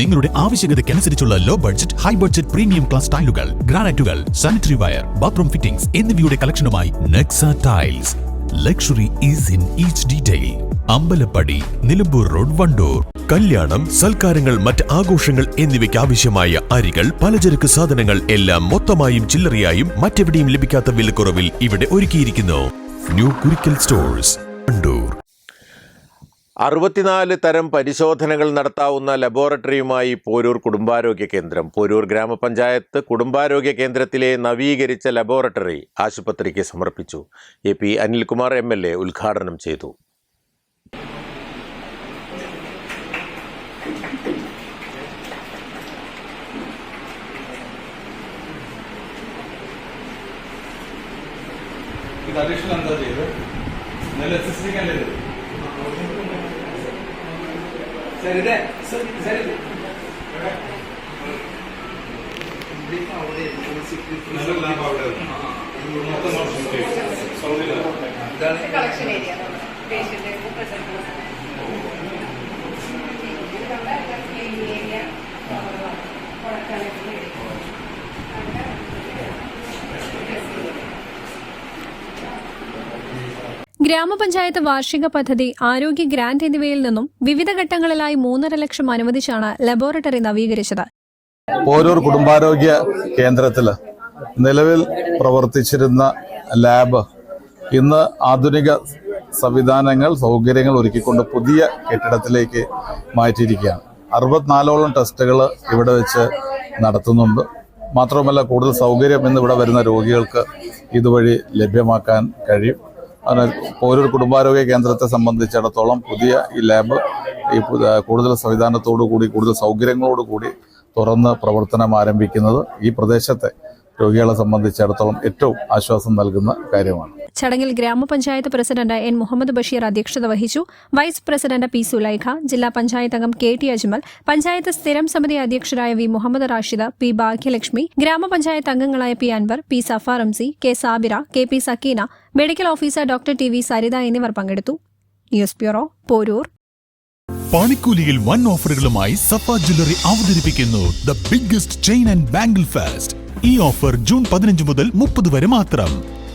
നിങ്ങളുടെ ആവശ്യകതയ്ക്കനുസരിച്ചുള്ള low budget high budget premium class ടൈലുകൾ ഗ്രാനൈറ്റുകൾ സാനിറ്ററി വയർ ബാത്റൂം ഫിറ്റിംഗ്സ് എന്നിവയുടെ കളക്ഷനുമായി Nexa tiles luxury is in each detail Ambalappadi Nilambur road Wandoor. കല്യാണം സൽക്കാരങ്ങൾ മറ്റ് ആഘോഷങ്ങൾ എന്നിവയ്ക്ക് ആവശ്യമായ അരികൾ പലചരക്ക് സാധനങ്ങൾ എല്ലാം മൊത്തമായും ചില്ലറയായും മറ്റെവിടെയും ലഭിക്കാത്ത വിലക്കുറവിൽ ഇവിടെ ഒരുക്കിയിരിക്കുന്നു. ന്യൂ കുരിക്കൽ സ്റ്റോഴ്സ് അറുപത്തിനാല് തരം പരിശോധനകൾ നടത്താവുന്ന ലബോറട്ടറിയുമായി പോരൂർ കുടുംബാരോഗ്യ കേന്ദ്രം. പോരൂർ ഗ്രാമപഞ്ചായത്ത് കുടുംബാരോഗ്യ കേന്ദ്രത്തിലെ നവീകരിച്ച ലബോറട്ടറി ആശുപത്രിക്ക് സമർപ്പിച്ചു. A P Anilkumar M L A ഉദ്ഘാടനം ചെയ്തു. ഇത് അഡീഷണൽ എന്താ ചെയ്തത്? നല്ല എസ് ഡിക്കല്ലേ ഇത് സരിതേ സരിത നല്ല ലാഭം അവിടെ മൊത്തം സൗകര്യം collection area patient present area ഗ്രാമപഞ്ചായത്ത് വാർഷിക പദ്ധതി ആരോഗ്യ ഗ്രാന്റ് എന്നിവയിൽ നിന്നും വിവിധ ഘട്ടങ്ങളിലായി മൂന്നര ലക്ഷം അനുവദിച്ചാണ് ലബോറട്ടറി നവീകരിച്ചത്. പോരൂർ കുടുംബാരോഗ്യ കേന്ദ്രത്തിൽ നിലവിൽ പ്രവർത്തിച്ചിരുന്ന ലാബ് ഇന്ന് ആധുനിക സംവിധാനങ്ങൾ സൗകര്യങ്ങൾ ഒരുക്കിക്കൊണ്ട് പുതിയ കെട്ടിടത്തിലേക്ക് മാറ്റിയിരിക്കുകയാണ്. അറുപത്തിനാലോളം ടെസ്റ്റുകൾ ഇവിടെ വെച്ച് നടത്തുന്നുണ്ട്. മാത്രമല്ല കൂടുതൽ സൗകര്യം ഇന്ന് ഇവിടെ വരുന്ന രോഗികൾക്ക് ഇതുവഴി ലഭ്യമാക്കാൻ കഴിയും. പോരൂർ കുടുംബാരോഗ്യ കേന്ദ്രത്തെ സംബന്ധിച്ചിടത്തോളം പുതിയ ഈ ലാബ് ഈ കൂടുതൽ സംവിധാനത്തോടു കൂടി കൂടുതൽ സൗകര്യങ്ങളോട് കൂടി തുറന്ന് പ്രവർത്തനം ആരംഭിക്കുന്നത് ഈ പ്രദേശത്തെ രോഗികളെ സംബന്ധിച്ചിടത്തോളം ഏറ്റവും ആശ്വാസം നൽകുന്ന കാര്യമാണ്. ചടങ്ങിൽ ഗ്രാമപഞ്ചായത്ത് പ്രസിഡന്റ് എൻ മുഹമ്മദ് ബഷീർ അധ്യക്ഷത വഹിച്ചു. വൈസ് പ്രസിഡന്റ് പി സുലൈഖ ജില്ലാ പഞ്ചായത്ത് അംഗം കെ ടി അജ്മൽ പഞ്ചായത്ത് സ്ഥിരം സമിതി അധ്യക്ഷരായ വി മുഹമ്മദ് റാഷിദ് പി ഭാഗ്യലക്ഷ്മി ഗ്രാമപഞ്ചായത്ത് അംഗങ്ങളായ P Anwar P Safa Ramsi K Sabira K P Sakeena medical officer doctor T V Saritha എന്നിവർ പങ്കെടുത്തു. News bureau Porur. പണിക്കൂലിയിൽ വൻ ഓഫറുകളുമായി സഫ ജ്വല്ലറി അവതരിപ്പിക്കുന്നു the biggest chain and bangle fest. ഈ ഓഫർ ജൂൺ പതിനഞ്ച് മുതൽ മുപ്പത് വരെ മാത്രം.